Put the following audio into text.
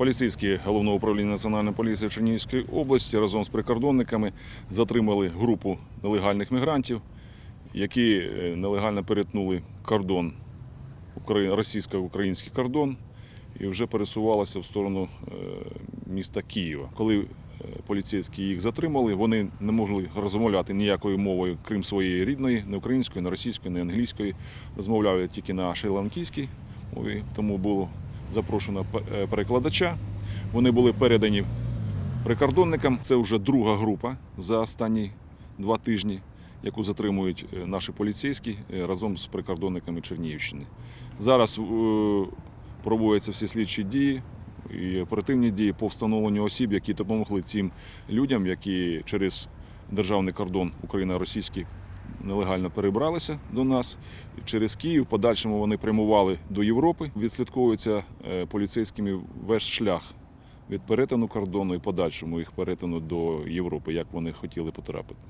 Поліцейські головного управління Національної поліції в Чернігівській області разом з прикордонниками затримали групу нелегальних мігрантів, які е, нелегально перетнули кордон, російсько-український кордон і вже пересувалися в сторону е, міста Києва. Коли е, поліцейські їх затримали, вони не могли розмовляти ніякою мовою, крім своєї рідної, не української, не російської, не англійської. Розмовляли тільки на шрі-ланкійській мові, тому було запрошено е, перекладача. Вони були передані прикордонникам. Це вже друга група за останні два тижні, яку затримують е, наші поліцейські е, разом з прикордонниками Чернігівщини. Зараз проводяться всі слідчі дії і оперативні дії по встановленню осіб, які допомогли цим людям, які через державний кордон Україна-російський нелегально перебралися до нас через Київ. Подальшому вони прямували до Європи. Відслідковується е, поліцейськими весь шлях від перетину кордону і подальшому їх перетину до Європи, як вони хотіли потрапити.